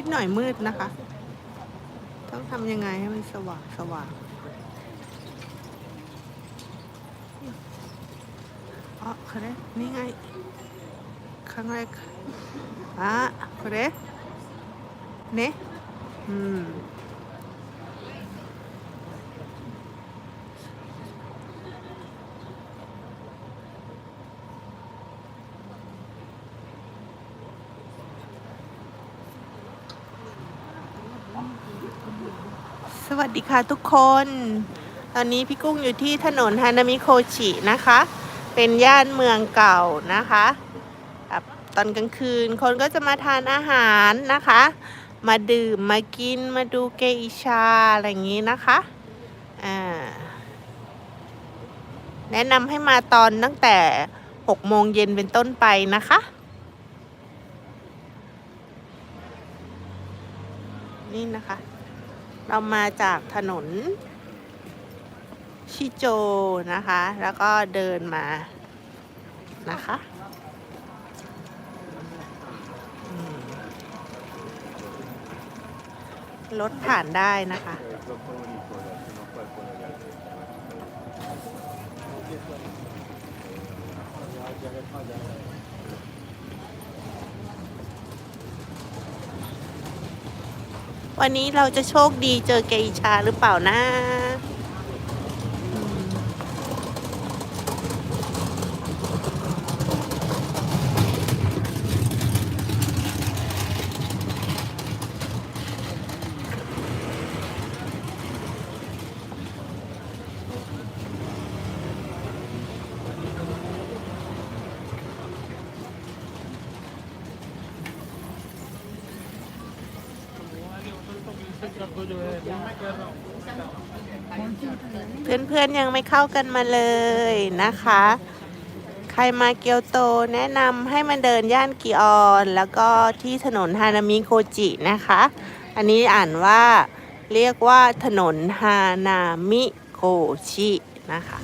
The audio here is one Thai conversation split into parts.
นิดหน่อยมืดนะคะ ต้องทำยังไงให้มันสว่างสว่างอ๋อこれนี่ไงครั้งแรกอ่ะこれねうん สวัสดีค่ะทุกคน ตอนนี้พี่กุ้งอยู่ที่ถนนฮานามิโคชินะคะ เป็นย่านเมืองเก่านะคะ ตอนกลางคืนคนก็จะมาทานอาหารนะคะ มาดื่มมากินมาดูเกอิชาอะไรอย่างนี้นะคะอ่าแนะนำให้มาตอนตั้งแต่6โมงเย็นเป็นต้นไปนะคะ นี่นะคะ เรามาจากถนน ชิโจนะคะ แล้วก็เดินมานะคะรถผ่านได้นะคะ วันนี้เราจะโชคดีเจอเกอิชาหรือเปล่านะ เพื่อนๆยังไม่เข้ากันมาเลยนะคะ ใครมาเกียวโตแนะนำให้มาเดินย่านกิออน แล้วก็ที่ถนนฮานามิโคจินะคะ อันนี้อ่านว่าเรียกว่าถนนฮานามิโคชินะคะ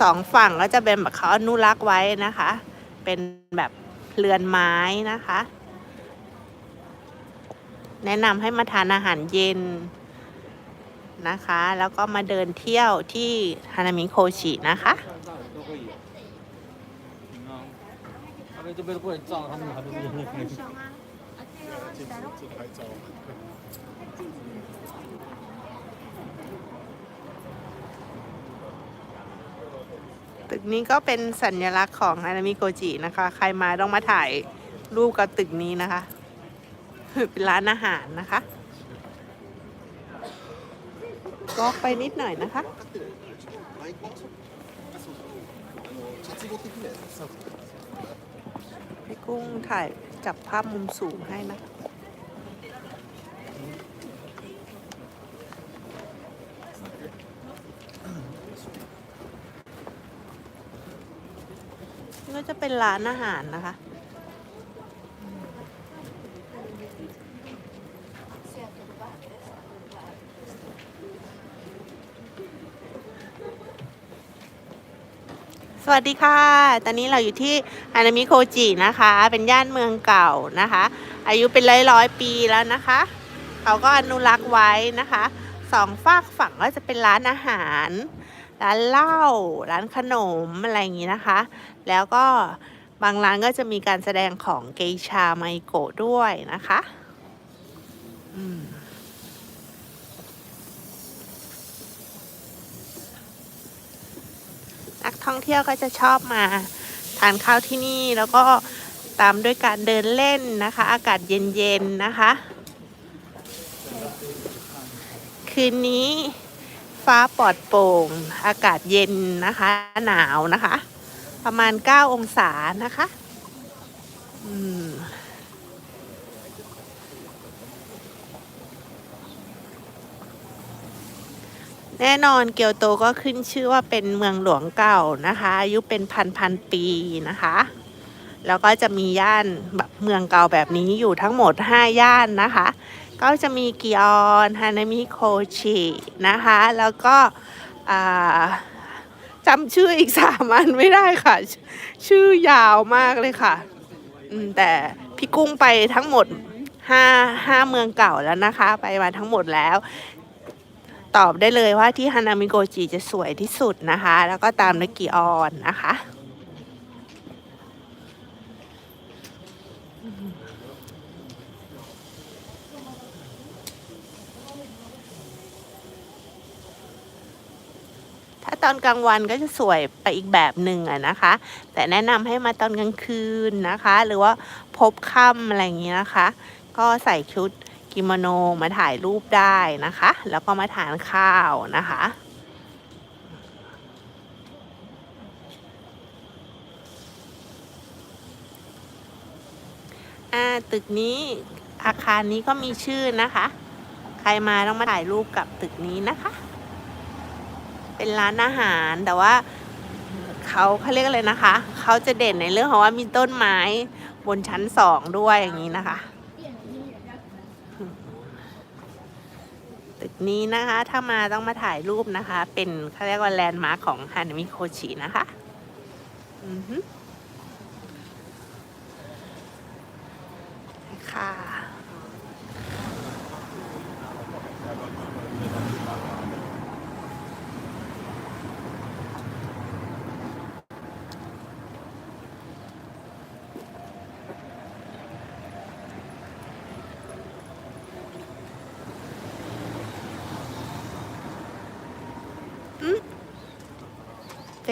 สองฝั่งก็จะเป็นแบบเขาอนุรักษ์ไว้นะคะ เป็นแบบเรือนไม้นะคะ แนะนำให้มาทานอาหารเย็นนะคะ แล้วก็มาเดินเที่ยวที่ฮานามิโคชินะคะตึกนี้ก็เป็นสัญลักษณ์ของฮานามิโกจินะคะ ใครมาต้องมาถ่ายรูปกับตึกนี้นะคะ เป็นร้านอาหารนะคะ ก็ไปนิดหน่อยนะคะ ให้กุ้งถ่ายจับภาพมุมสูงให้นะก็จะเป็นร้านอาหารนะคะ วัสดีค่ะ ตอนนี้เราอยู่ที่ฮานามิโคจินะคะ เป็นย่านเมืองเก่านะคะ อายุเป็นร้อยร้อยปีแล้วนะคะ เขาก็อนุรักษ์ไว้นะคะ สองฝากฝั่งก็จะเป็นร้านอาหาร ร้านเหล้า ร้านขนมอะไรอย่างนี้นะคะ แล้วก็บางร้านก็จะมีการแสดงของเกชาไมโกะด้วยนะคะ อืมนัก ท่องเที่ยวก็จะชอบมาทานข้าวที่นี่แล้วก็ตามด้วยการเดินเล่นนะคะ อากาศเย็นๆนะคะ คืนนี้ฟ้าปลอดโปร่ง อากาศเย็นนะคะ หนาวนะคะ ประมาณ 9 องศานะคะ อืม แน่นอนเกียวโตก็ขึ้นชื่อว่าเป็นเมืองหลวงเก่านะคะอายุเป็นพันพันปีนะคะ แล้วก็จะมีย่านแบบเมืองเก่าแบบนี้อยู่ทั้งหมด 5 ย่านนะคะ ก็จะมีกิออนฮานามิโคชินะคะ แล้วก็จำชื่ออีกสามอันไม่ได้ค่ะ ชื่อยาวมากเลยค่ะแต่พี่กุ้งไปทั้งหมดห้าห้าเมืองเก่าแล้วนะคะ ไปมาทั้งหมดแล้ว ตอบได้เลยว่าที่ฮานามิโกจิจะสวยที่สุดนะคะ แล้วก็ตามด้วยกิออนนะคะ ถ้าตอนกลางวันก็จะสวยไปอีกแบบหนึ่งอะนะคะ แต่แนะนำให้มาตอนกลางคืนนะคะ หรือว่าพบค่ำอะไรอย่างนี้นะคะ ก็ใส่ชุด กิโมโนมาถ่ายรูปได้นะคะ แล้วก็มาทานข้าวนะคะตึกนี้อาคารนี้ก็มีชื่อนะคะ ใครมาต้องมาถ่ายรูปกับตึกนี้นะคะ เป็นร้านอาหารแต่ว่าเขาเขาเรียกอะไรนะคะ เขาจะเด่นในเรื่องของว่ามีต้นไม้บนชั้นสองด้วยอย่างนี้นะคะ ตึกนี้นะคะ ถ้ามาต้องมาถ่ายรูปนะคะ เป็นเขาเรียกว่าแลนด์มาร์คของฮานามิโคชินะคะอือฮึค่ะ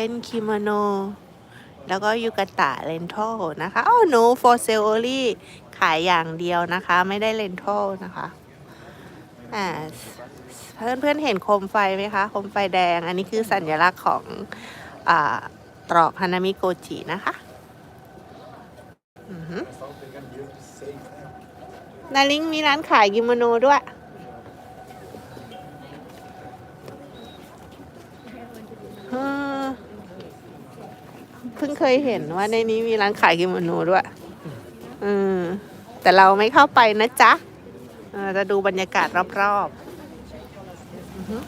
เป็นคิโมโน แล้วก็ยูกาตะเลนทอลนะคะอ๋อ no for sale only ขายอย่างเดียวนะคะ ไม่ได้เลนทอลนะคะอ่าเพื่อนเพื่อนเห็นโคมไฟไหมคะ โคมไฟแดง อันนี้คือสัญลักษณ์ของอตรอกฮานามิโกจินะคะนาลิงมีร้านขายกิโมโนด้วย เออ เพิ่งเคยเห็นว่าในนี้มีร้านขายกิโมโนด้วยเออแต่เราไม่เข้าไปนะจ๊ะจะดูบรรยากาศรอบๆออฮึ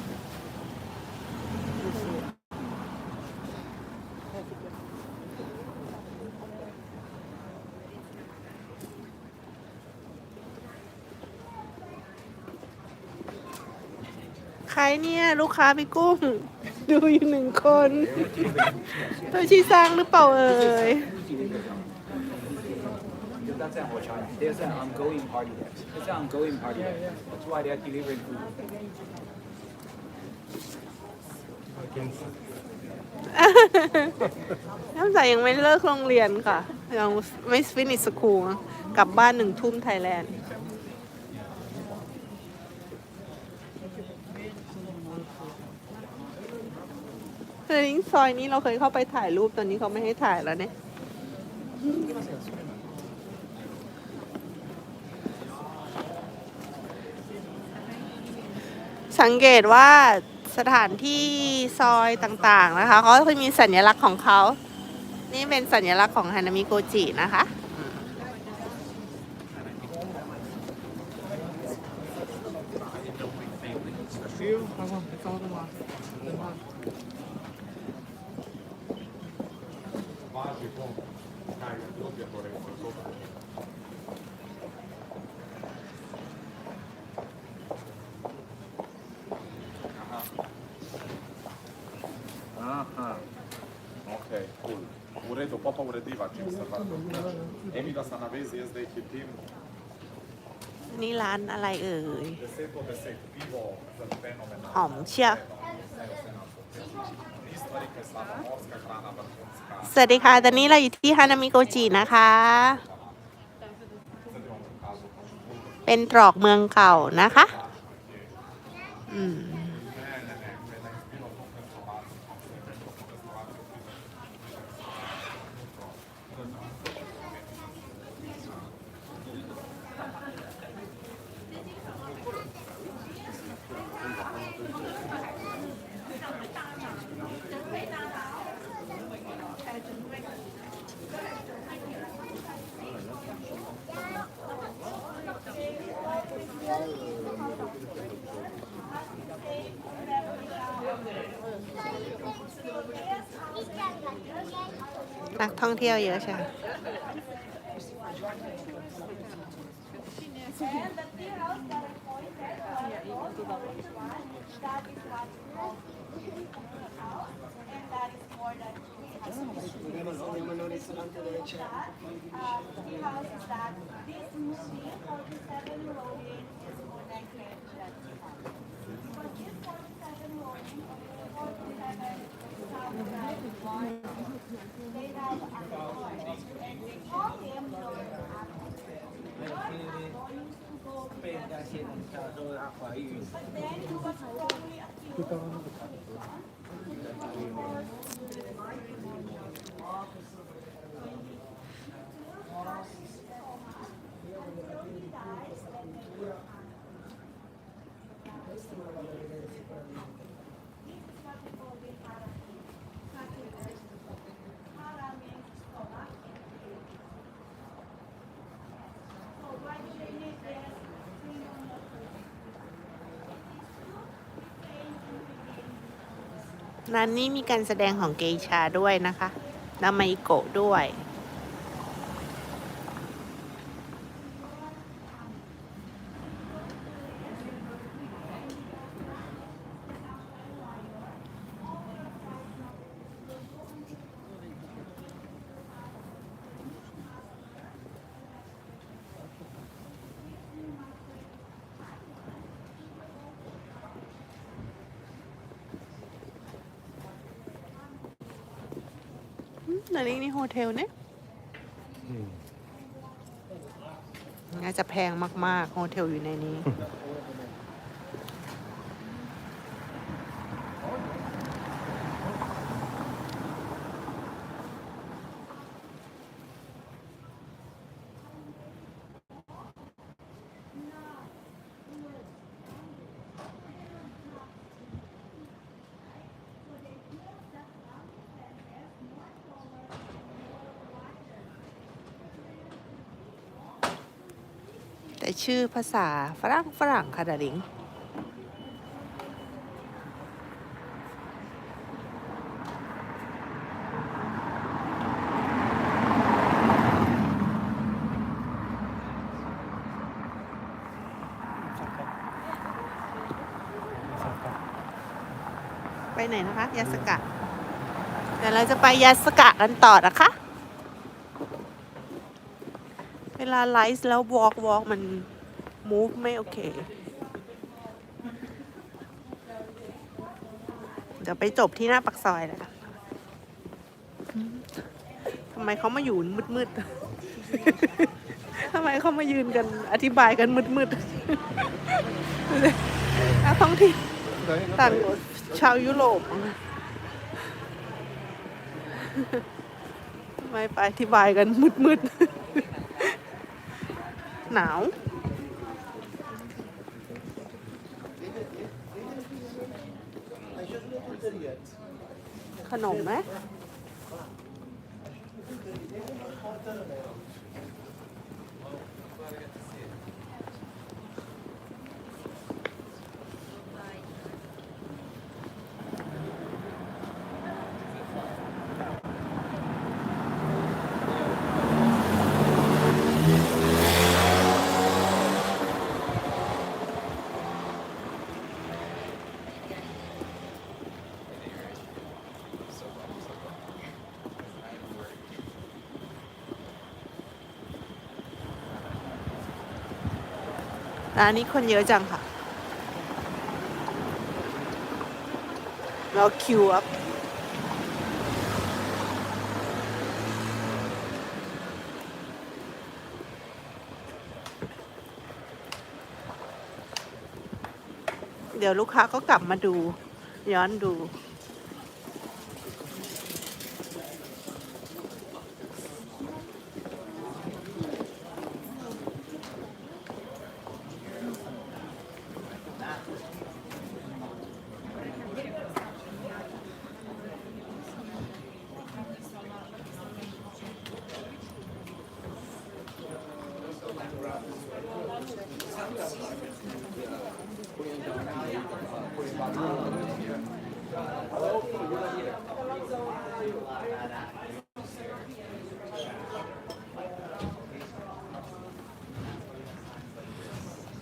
ใครเนี่ย ลูกค้าพี่กุ้ง ดูอยู่หนึ่งคนตัวชีสร้างหรือเปล่าเอ่ย That's an Ochana. There's an ongoing party there. It's an ongoing party there. That's why they are delivering food. น้ำใสยังไม่เลิกโรงเรียนค่ะ ยังไม่ฟินิชสคูลกลับบ้านหนึ่งทุ่มไทยแลนด์ เฮ้ซอยนี้เราเคยเข้าไปถ่ายรูปตอนนี้เขาไม่ให้ถ่ายแล้วเนี่ยสังเกตว่าสถานที่ซอยต่างๆนะคะเขาจะมีสัญลักษณ์ของเขา นี่เป็นสัญลักษณ์ของฮานามิโกจินะคะ Ok, cool. U redu, popa uredivač im se vada. Emi da sam na vezi jest da ih je tim นี่ร้านอะไรเอ่ย10 od 10 pivo za fenomenalno. หอมเชียว Niz stvari koje slaba morska hrana, vrhunska. สวัสดีค่ะ ตอนนี้เราอยู่ที่ฮานามิโกจินะคะ เป็นตรอกเมืองเก่านะคะ อืม ท่องเที่ยวเยอะใช่ไหม penda sila sa doon ako ayun. Ito ang Thank you. ร้านนี้มีการแสดงของเกชาด้วยนะคะนามาอิโกะด้วย อืมอันนี้นี่โฮเทลเนี่ยน่าจะแพงมาก ๆ โฮเทลอยู่ในนี้ ชื่อภาษาฝรั่งฝรั่งค่ะดาริงไปไหนนะคะ ยาสกะ เดี๋ยวเราจะไปยาสกะกันต่อนะคะ เวลาไลฟ์แล้ว walk walk มัน move ไม่โอเค เดี๋ยวไปจบที่หน้าปักซอยเลยค่ะทำไมเขามาอยู่มืดๆ ทำไมเขามายืนกันอธิบายกันมืดๆนักท่องเที่ยวต่างชาวยุโรปทำไมไปอธิบายกันมืดๆ หน ร้านนี้คนเยอะจังค่ะเราคิวอัพเดี๋ยวลูกค้าก็กลับมาดู ย้อนดู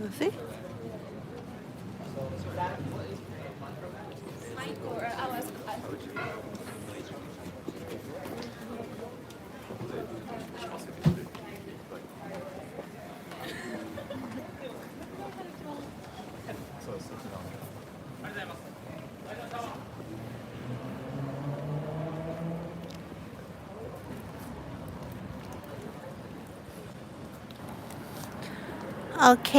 ดู โอเค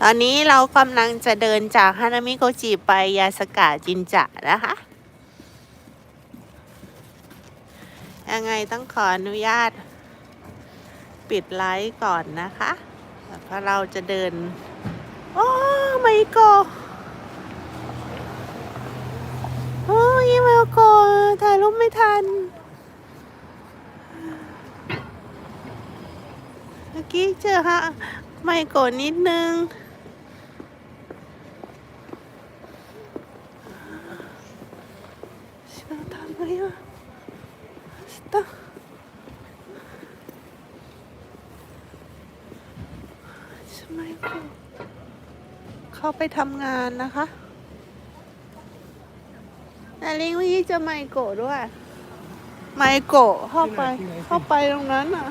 ตอนนี้เรากำลังจะเดินจากฮานามิโกจิไปยาสกะจินจะนะคะ ยังไงต้องขออนุญาต ปิดไลฟ์ก่อนนะคะเพราะเราจะเดิน โอ้ไมโกโอ้ยไม่โกถ่ายรูปไม่ทัน มื่อกี้เจอฮะไม่กดนิดนึง เขาไปทำงานนะคะแต่ลิงวันนี้จะไมโกะด้วย ไมโกะเข้าไป เข้าไปตรงนั้นอะ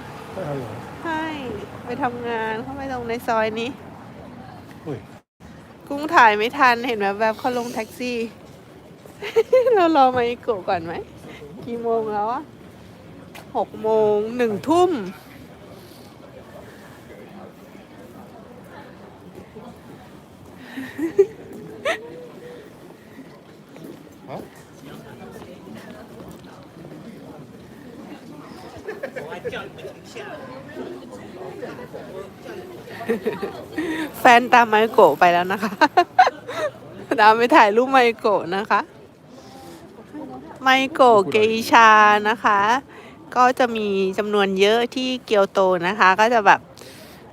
ไปทำงานเข้าไปตรงในซอยนี้ อุ้ยกุ้งถ่ายไม่ทันเห็นแบบแบบๆเขาลงแท็กซี่ เรารอมาอีกโกะก่อนไหม กี่โมงแล้วอะหกโมงหนึ่งทุ่ม ฟนตามไมโกะไปแล้วนะคะ ตามไปถ่ายรูปไมโกะนะคะ ไมโกะเกอิชานะคะ ก็จะมีจำนวนเยอะที่เกียวโตนะคะ ก็จะแบบ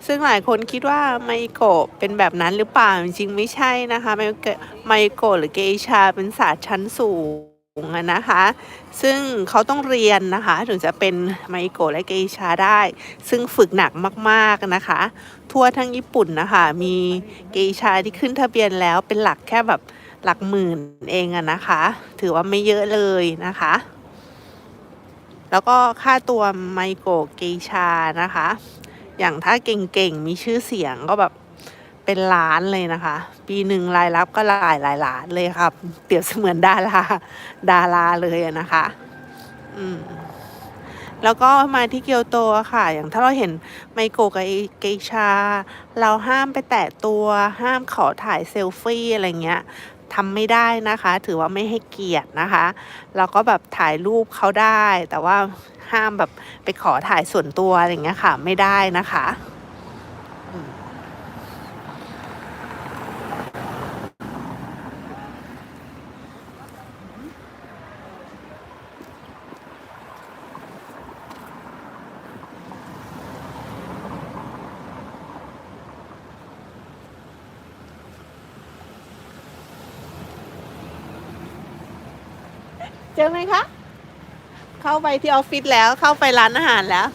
ซึ่งหลายคนคิดว่าไมโกะเป็นแบบนั้นหรือเปล่า จริงๆไม่ใช่นะคะ ไมโกะไมโกะหรือเกอิชาเป็นศาสตร์ชั้นสูง อะนะคะ ซึ่งเขาต้องเรียนนะคะ ถึงจะเป็นไมโกะและเกอิชาได้ ซึ่งฝึกหนักมากๆนะคะ ทั่วทั้งญี่ปุ่นนะคะ มีเกอิชาที่ขึ้นทะเบียนแล้วเป็นหลักแค่แบบหลักหมื่นเองอะนะคะ ถือว่าไม่เยอะเลยนะคะ แล้วก็ค่าตัวไมโกะเกอิชานะคะ อย่างถ้าเก่งๆ มีชื่อเสียงก็แบบ เป็นล้านเลยนะคะ ปีหนึ่งรายรับก็หลายหลายล้านเลยครับ เปรียบเสมือนดาราดาราเลยนะคะ อืมแล้วก็มาที่เกียวโตค่ะ อย่างถ้าเราเห็นไมโกะกับเกชา เราห้ามไปแตะตัวห้ามขอถ่ายเซลฟี่อะไรเงี้ยทำไม่ได้นะคะ ถือว่าไม่ให้เกียรตินะคะ เราก็แบบถ่ายรูปเขาได้ แต่ว่าห้ามแบบไปขอถ่ายส่วนตัวอะไรเงี้ยค่ะ ไม่ได้นะคะ เจอไหมคะ เข้าไปที่ออฟฟิศแล้วเข้าไปร้านอาหารแล้ว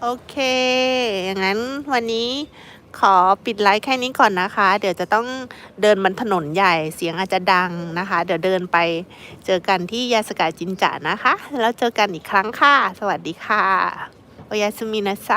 โอเค อย่างนั้นวันนี้ขอปิดไลฟ์แค่นี้ก่อนนะคะ เดี๋ยวจะต้องเดินบนถนนใหญ่เสียงอาจจะดังนะคะ เดี๋ยวเดินไปเจอกันที่ยาสกาจินจะนะคะ แล้วเจอกันอีกครั้งค่ะ สวัสดีค่ะ โอยาสุมินาไซ